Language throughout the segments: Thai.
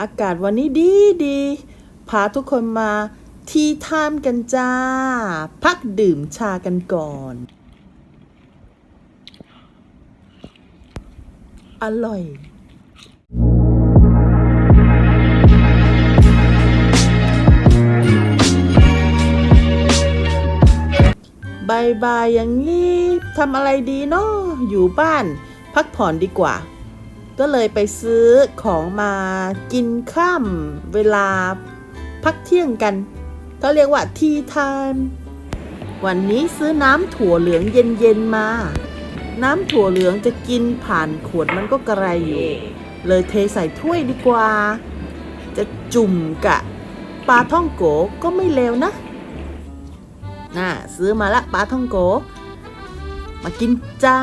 อากาศวันนี้ดีดี พาทุกคนมาทีไทม์กันจ้า พักดื่มชากันก่อน อร่อยบายบายอย่างนี้ทำอะไรดีเนาะอยู่บ้าน พักผ่อนดีกว่า ก็เลยไปซื้อของมากินข้ามเวลาพักเที่ยงกันเขาเรียกว่าทีไทม์วันนี้ซื้อน้ำถั่วเหลืองเย็นๆมา น้ำถั่วเหลืองจะกินผ่านขวดมันก็กระไรอยู่ เลยเทใส่ถ้วยดีกว่า จะจุ่มกะปลาท่องโกก็ไม่เลวนะ น่ะซื้อมาละปลาท่องโก มากินจ้า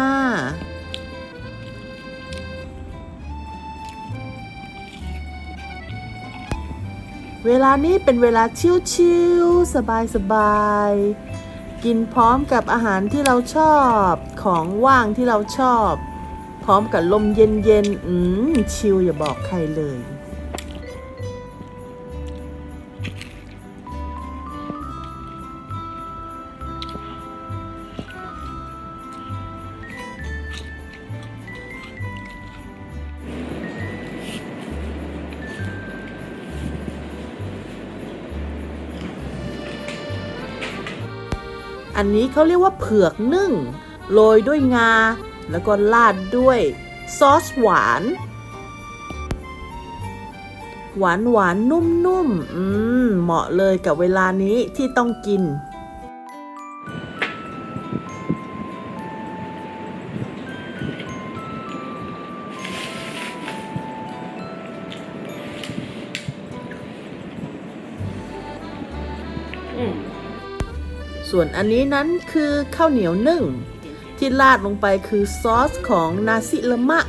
เวลานี้เป็นเวลาชิวๆสบายๆ กินพร้อมกับอาหารที่เราชอบ ของว่างที่เราชอบ พร้อมกับลมเย็นๆ อืม ชิลอย่าบอกใครเลย อันนี้เขาเรียกว่าเผือกนึ่งโรยด้วยงา แล้วก็ราดด้วยซอสหวาน หวานหวานนุ่มๆ อืม เหมาะเลยกับเวลานี้ที่ต้องกิน ส่วนอันนี้นั้นคือข้าวเหนียวนึ่ง ที่ราดลงไปคือซอสของนาซิละมะ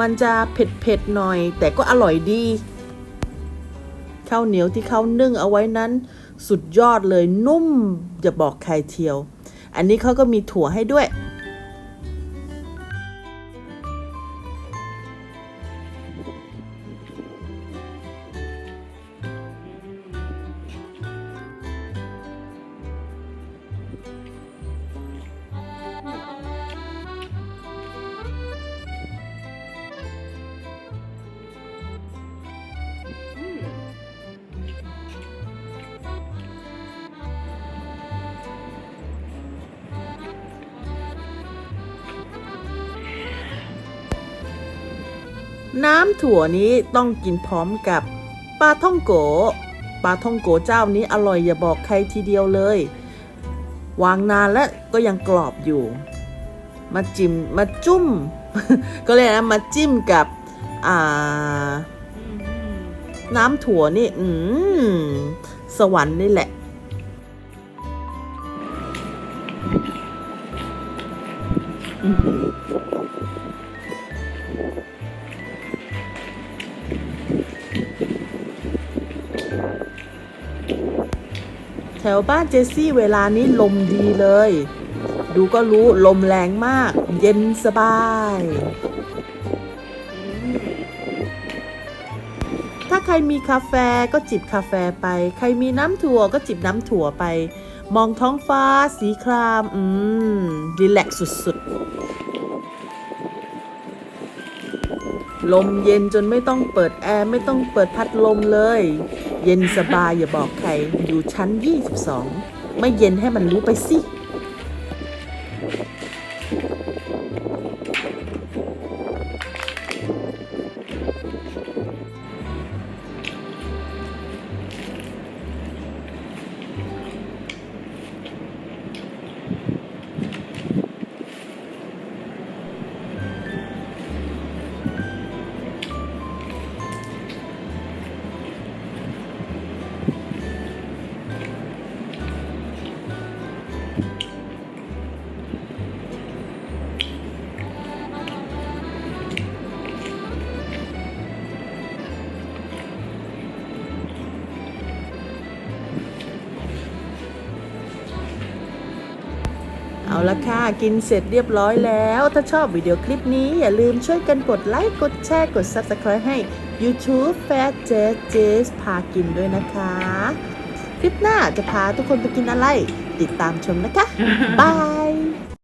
มันจะเผ็ดๆหน่อย แต่ก็อร่อยดีข้าวเหนียวที่เขานึ่งเอาไว้นั้น สุดยอดเลยนุ่มจะบอกใครเทียว อันนี้เขาก็มีถั่วให้ด้วย น้ำถั่วนี้ต้องกินพร้อมกับปลาท่องโกปลาท่องโกเจ้านี้อร่อยอย่าบอกใครทีเดียวเลย วางนานแล้วก็ยังกรอบอยู่ มาจิ้มมาจุ้มก็เลยนะมาจิ้มกับอ่าน้ำถั่วนี่ อืมสวรรค์นี่แหละ แถวบ้านเจสซี่เวลานี้ลมดีเลย ดูก็รู้ลมแรงมาก เย็นสบาย ถ้าใครมีกาแฟก็จิบกาแฟไป ใครมีน้ำถั่วก็จิบน้ำถั่วไป มองท้องฟ้าสีคราม อืมรีแลกซ์สุดๆ ลมเย็นจนไม่ต้องเปิดแอร์ ไม่ต้องเปิดพัดลมเลย เย็นสบายอย่าบอกใครอยู่ชั้น 22 ไม่เย็นให้มันรู้ไปสิ เอาละค่ะ กินเสร็จเรียบร้อยแล้ว ถ้าชอบวิดีโอคลิปนี้ อย่าลืมช่วยกันกดไลค์ กดแชร์ กด Subscribe ให้ YouTube Fat j a z j a z พากินด้วยนะคะ คลิปหน้าจะพาทุกคนไปกินอะไร ติดตามชมนะคะ บาย